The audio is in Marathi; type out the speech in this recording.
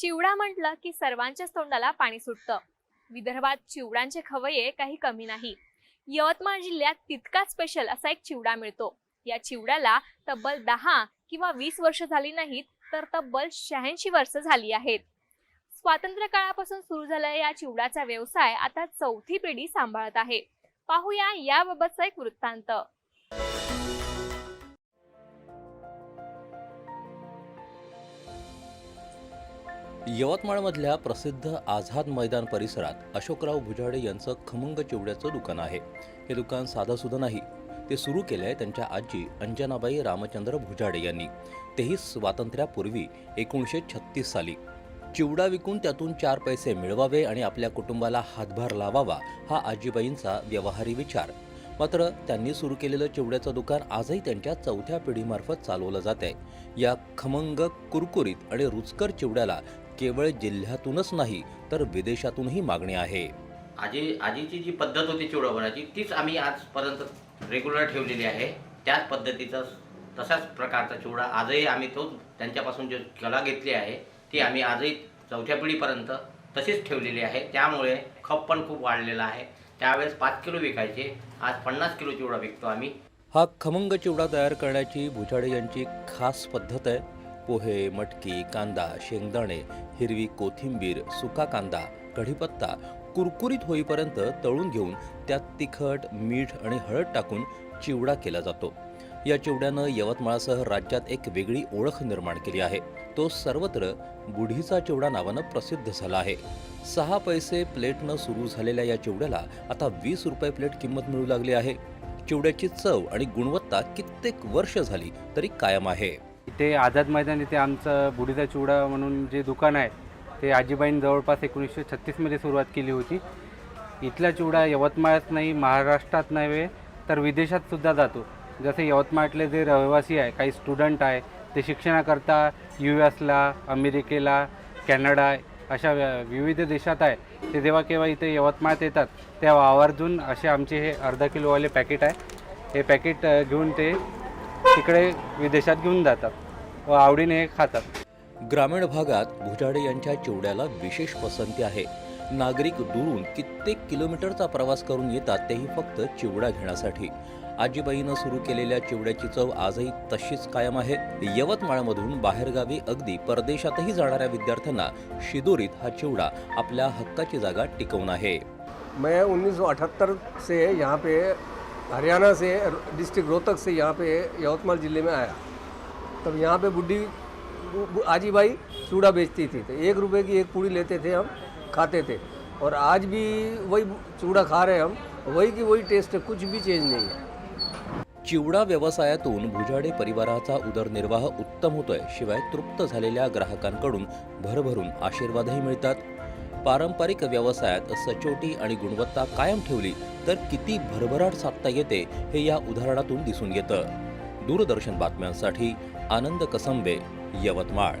चिवडा म्हटलं की सर्वांच्याच तोंडाला पाणी सुटतं. विदर्भात चिवडांचे खवये काही कमी नाही. यवतमाळ जिल्ह्यात तितकाच स्पेशल असा एक चिवडा मिळतो. या चिवड्याला तब्बल दहा किंवा वीस वर्ष झाली नाहीत तर तब्बल शहाऐंशी वर्ष झाली आहेत. स्वातंत्र्य काळापासून सुरू झालेला या चिवड्याचा व्यवसाय आता चौथी पिढी सांभाळत आहे. पाहूया याबाबतचा एक वृत्तांत. यवतमाळमधल्या प्रसिद्ध आझाद मैदान परिसरात अशोकराव भुजाडे यांचं खमंग चिवड्याचं दुकान आहे. हे दुकान साधंसुधं नाही. ते सुरू केलं आहे त्यांच्या आजी अंजनाबाई रामचंद्र भुजाडे यांनी. तेही स्वातंत्र्यापूर्वी एकोणीसशे छत्तीस साली. चिवडा विकून त्यातून चार पैसे मिळवावे आणि आपल्या कुटुंबाला हातभार लावावा हा आजीबाईंचा व्यवहारी विचार. मात्र त्यांनी सुरू केलेलं चिवड्याचं दुकान आजही त्यांच्या चौथ्या पिढीमार्फत चालवलं जात आहे या खमंग कुरकुरीत आणि रुचकर चिवड्याला केवळ जिल्ह्यातूनच नाही तर विदेशातूनही मागणी आहे. आजी आजीची जी पद्धत होती चिवडा बनवायची तीच आम्ही आजपर्यंत रेग्युलर ठेवलेली आहे. त्याच पद्धतीचा तशाच प्रकारचा चिवडा आजही आम्ही तो त्यांच्यापासून जी कला घेतली आहे ती आम्ही आजही चौथ्या पिढीपर्यंत तशीच ठेवलेली आहे. त्यामुळे खप पण खूप वाढलेला आहे. त्यावेळेस पाच किलो विकायचे आज पन्नास किलो चिवडा विकतो आम्ही. हा खमंग चिवडा तयार करण्याची भुजाडे यांची खास पद्धत आहे. पोहे मटकी कांदा शेंगदाणे हिरवी कोथिंबीर सुका कांदा कढीपत्ता कुरकुरीत होईपर्यंत तळून घेऊन त्यात तिखट मीठ आणि हळद टाकून चिवडा केला जातो. या चिवड्यानं यवतमाळसह राज्यात एक वेगळी ओळख निर्माण केली आहे. तो सर्वत्र बुढीचा चिवडा नावानं प्रसिद्ध झाला आहे. सहा पैसे प्लेटनं सुरू झालेल्या या चिवड्याला आता वीस रुपये प्लेट किंमत मिळू लागली आहे. चिवड्याची चव आणि गुणवत्ता कित्येक वर्ष झाली तरी कायम आहे. ते आझाद मैदान इथे आमचं बुडीचा चिवडा म्हणून जे दुकान आहे ते आजीबाईंनी जवळपास एकोणीसशे छत्तीसमध्ये सुरुवात केली होती. इथला चिवडा यवतमाळच नाही महाराष्ट्रात नव्हे तर विदेशातसुद्धा जातो. जसे यवतमाळतले जे रहिवासी आहे काही स्टुडंट आहे ते शिक्षणाकरता यू एसला अमेरिकेला कॅनडा अशा विविध देशात आहे. ते जेव्हा केव्हा इथे यवतमाळात येतात तेव्हा आवर्जून असे आमचे हे अर्धा किलोवाले पॅकेट आहे. हे पॅकेट घेऊन ते तिकडे विदेशात घेऊन जातात. व आवडीने खातात. ग्रामीण भागात भुजाडे यांच्या चिवड्याला विशेष पसंती आहे. नागरिक दुरून कित्येक किलोमीटरचा प्रवास करून येतात तेही फक्त चिवडा घेण्यासाठी. आजीबाईनं सुरू केलेल्या चिवड्याची चव आजही तशीच कायम आहे. यवतमाळमधून बाहेरगावी अगदी परदेशातही जाणाऱ्या विद्यार्थ्यांना शिदोरीत हा चिवडा आपल्या हक्काची जागा टिकवून आहे. मैं 1978 से यहाँ पे हरियाणा से डिस्ट्रिक्ट रोहतक से यहाँ पे यवतमाल ज़िले में आया। तब यहाँ पे बुढ़ी आजी भाई चूड़ा बेचती थी। तो एक रुपए की एक पूड़ी लेते थे हम खाते थे। और आज भी वही चूड़ा खा रहे हम वही की वही टेस्ट है कुछ भी चेंज नहीं है। चिवडा व्यवसायातून भुजाडे परिवाराचा उदरनिर्वाह उत्तम होतोय शिवाय तृप्त झालेल्या ग्राहकांकडून भरभरून आशीर्वादही मिळतात. पारंपरिक व्यवसायात सचोटी आणि गुणवत्ता कायम ठेवली तर किती भरभराट साधता येते हे या उदाहरणातून दिसून येतं. दूरदर्शन बातम्यांसाठी आनंद कसंबे यवतमाळ.